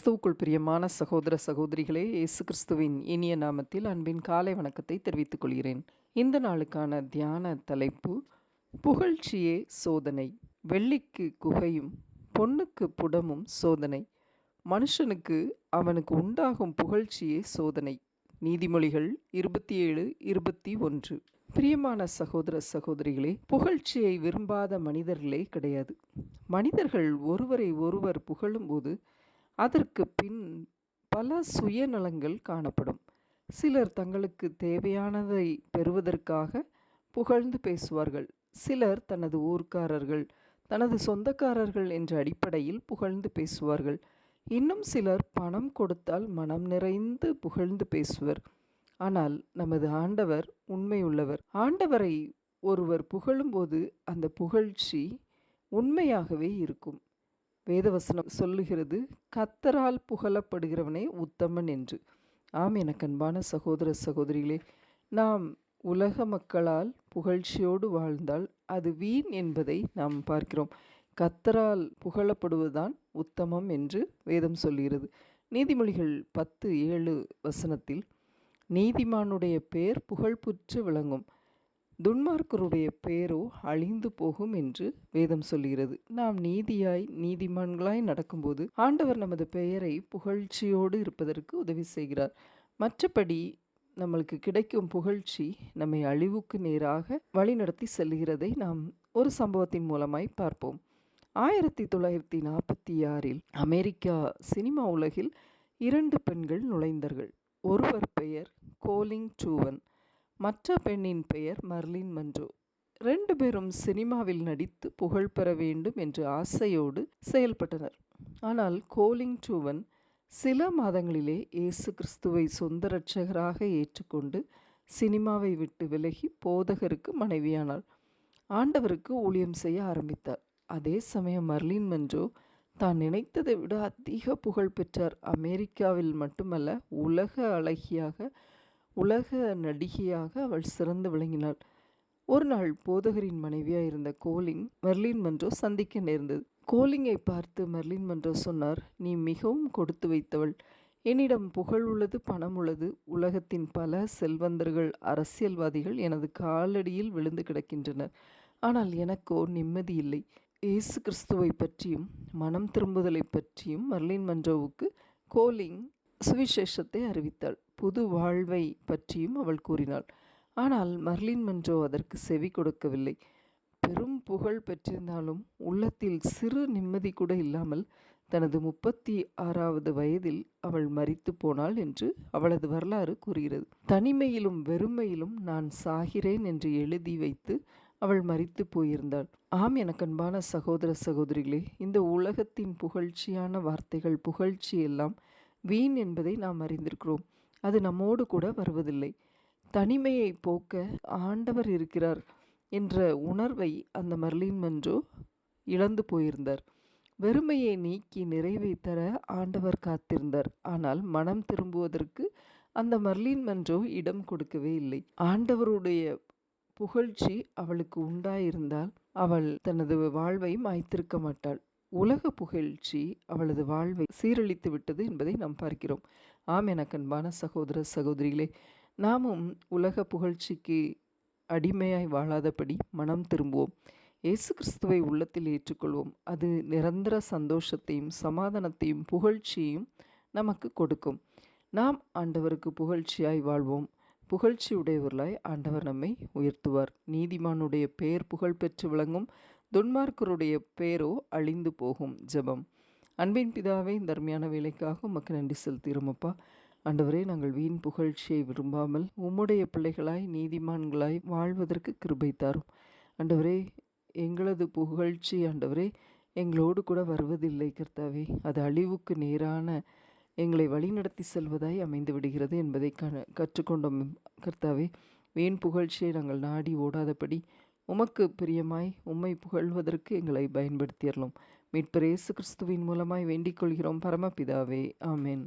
கிறிஸ்துவுக்குள் பிரியமான சகோதர சகோதரிகளே இயேசு கிறிஸ்துவின் இனிய நாமத்தில் அன்பின் காலை வணக்கத்தை தெரிவித்துக் கொள்கிறேன். இந்த நாளுக்கான தியான தலைப்பு புகழ்ச்சியே சோதனை. வெள்ளிக்கு குகையும் பொண்ணுக்கு புடமும் சோதனை. மனுஷனுக்கு அவனுக்கு உண்டாகும் புகழ்ச்சியே சோதனை. நீதிமொழிகள் இருபத்தி ஏழு இருபத்தி ஒன்று பிரியமான சகோதர சகோதரிகளே புகழ்ச்சியை விரும்பாத மனிதர்களே கிடையாது. மனிதர்கள் ஒருவரை ஒருவர் புகழும்போது அதற்கு பின் பல சுயநலங்கள் காணப்படும். சிலர் தங்களுக்கு தேவையானதை பெறுவதற்காக புகழ்ந்து பேசுவார்கள். சிலர் தனது ஊர்க்காரர்கள் தனது சொந்தக்காரர்கள் என்ற அடிப்படையில் புகழ்ந்து பேசுவார்கள். இன்னும் சிலர் பணம் கொடுத்தால் மனம் நிறைந்து புகழ்ந்து பேசுவர். ஆனால் நமது ஆண்டவர் உண்மையுள்ளவர். ஆண்டவரை ஒருவர் புகழும்போது அந்த புகழ்ச்சி உண்மையாகவே இருக்கும். வேதவசனம் சொல்லுகிறது கத்தரால் புகழப்படுகிறவனே உத்தமன் என்று. ஆம் எனக்கு அன்பான சகோதர சகோதரிகளே நாம் உலக மக்களால் புகழ்ச்சியோடு வாழ்ந்தால் அது வீண் என்பதை நாம் பார்க்கிறோம். கத்தரால் புகழப்படுவதுதான் உத்தமம் என்று வேதம் சொல்கிறது நீதிமொழிகள் பத்து ஏழு வசனத்தில் நீதிமானுடைய பெயர் புகழ்புற்று விளங்கும். துன்மார்க்கருடைய பெயரோ அழிந்து போகும் என்று வேதம் சொல்கிறது. நாம் நீதியாய் நீதிமான்களாய் நடக்கும்போது ஆண்டவர் நமது பெயரை புகழ்ச்சியோடு இருப்பதற்கு உதவி செய்கிறார். மற்றபடி நம்மளுக்கு கிடைக்கும் புகழ்ச்சி நம்மை அழிவுக்கு நேராக வழிநடத்தி செல்கிறதை நாம் ஒரு சம்பவத்தின் மூலமாய் பார்ப்போம். ஆயிரத்தி தொள்ளாயிரத்தி நாற்பத்தி ஆறில் அமெரிக்கா சினிமா உலகில் இரண்டு பெண்கள் நுழைந்தார்கள். ஒருவர் பெயர் கோலிங் டூவன் மற்ற பெண்ணின் பெயர் மர்லின் மன்றோ. ரெண்டு பேரும் சினிமாவில் நடித்து புகழ் பெற வேண்டும் என்ற ஆசையோடு செயல்பட்டனர். ஆனால் கோலிங் டூவன் சில மாதங்களிலே இயேசு கிறிஸ்துவை சொந்த இரட்சகராக ஏற்றுக்கொண்டு சினிமாவை விட்டு விலகி போதகருக்கு மனைவியானாள் ஆண்டவருக்கு ஊழியம் செய்ய ஆரம்பித்தார். அதே சமயம் மர்லின் மன்றோ தான் நினைத்ததை விட அதிக புகழ் பெற்றார். அமெரிக்காவில் மட்டுமல்ல உலக அழகியாக உலக நடிகையாக அவள் சிறந்து விளங்கினாள். ஒரு நாள் போதகரின் மனைவியாக இருந்த கோலிங் மெர்லின் மன்றோ சந்திக்க நேர்ந்தது. கோலிங்கை பார்த்து மெர்லின் மன்றோ சொன்னார் நீ மிகவும் கொடுத்து வைத்தவள். என்னிடம் புகழ் உள்ளது பணம் உள்ளது. உலகத்தின் பல செல்வந்தர்கள் அரசியல்வாதிகள் எனது காலடியில் விழுந்து கிடக்கின்றனர். ஆனால் எனக்கோ நிம்மதி இல்லை. இயேசு கிறிஸ்துவை பற்றியும் மனம் திரும்புதலை பற்றியும் மர்லின் மன்றோவுக்கு கோலிங் சுவிசேஷத்தை அறிவித்தாள். புது வாழ்வை பற்றியும் அவள் கூறினாள். ஆனால் மர்லின் மன்றோ அதற்கு செவி கொடுக்கவில்லை. பெரும் புகழ் பெற்றிருந்தாலும் உள்ளத்தில் சிறு நிம்மதி கூட இல்லாமல் தனது முப்பத்தி ஆறாவது வயதில் அவள் மறித்து போனாள் என்று அவளது வரலாறு கூறுகிறது. தனிமையிலும் வெறுமையிலும் நான் சாகிறேன் என்று எழுதி வைத்து அவள் மறித்து போயிருந்தாள். ஆம் எனக்கு அன்பான சகோதர சகோதரிகளே இந்த உலகத்தின் புகழ்ச்சியான வார்த்தைகள் புகழ்ச்சி எல்லாம் வீண் என்பதை நாம் அறிந்திருக்கிறோம். அது நம்மோடு கூட வருவதில்லை. தனிமையை போக்க ஆண்டவர் இருக்கிறார் என்ற உணர்வை அந்த மர்லின் மன்றோ இழந்து போயிருந்தார். வெறுமையை நீக்கி நிறைவை தர ஆண்டவர் காத்திருந்தார். ஆனால் மனம் திரும்புவதற்கு அந்த மர்லின் மன்றோ இடம் கொடுக்கவே இல்லை. ஆண்டவருடைய புகழ்ச்சி அவளுக்கு உண்டாயிருந்தால் அவள் தனது வாழ்வை மாய்த்திருக்க மாட்டாள். உலக புகழ்ச்சி அவளது வாழ்வை சீரழித்து விட்டது என்பதை நாம் பார்க்கிறோம். ஆம் எனக்கு அன்பான சகோதர சகோதரிகளே நாமும் உலக புகழ்ச்சிக்கு அடிமையாய் வாழாதபடி மனம் திரும்புவோம். இயேசு கிறிஸ்துவை உள்ளத்தில் ஏற்றுக்கொள்வோம். அது நிரந்தர சந்தோஷத்தையும் சமாதானத்தையும் புகழ்ச்சியையும் நமக்கு கொடுக்கும். நாம் ஆண்டவருக்கு புகழ்ச்சியாய் வாழ்வோம். புகழ்ச்சி உடையவர்களாய் ஆண்டவர் நம்மை உயர்த்துவார். நீதிமானுடைய பெயர் புகழ் பெற்று விளங்கும். துன்மார்க்கருடைய பெயரோ அழிந்து போகும் ஜெபம். அன்பின் பிதாவை இந்த அருமையான வேலைக்காக உமக்கு நன்றி செலுத்துகிறோமப்பா ஆண்டவரே நாங்கள் வீண் புகழ்ச்சியை விரும்பாமல் உம்முடைய பிள்ளைகளாய் நீதிமான்களாய் வாழ்வதற்கு கிருபை தாரும். ஆண்டவரே எங்களது புகழ்ச்சி ஆண்டவரே எங்களோடு கூட வருவதில்லை கர்த்தாவே. அது அழிவுக்கு நேரான எங்களை வழிநடத்தி செல்வதாய் அமைந்து விடுகிறது என்பதை க கற்றுக்கொண்டோம் கர்த்தாவே. வீண் புகழ்ச்சியை நாங்கள் நாடி ஓடாதபடி உமக்கு பிரியமாய் உம்மை புகழ்வதற்கு எங்களை பயன்படுத்தியறலும் இயேசு கிறிஸ்துவின் மூலமாய் வேண்டிக் கொள்கிறோம். பரமபிதாவே ஆமேன்.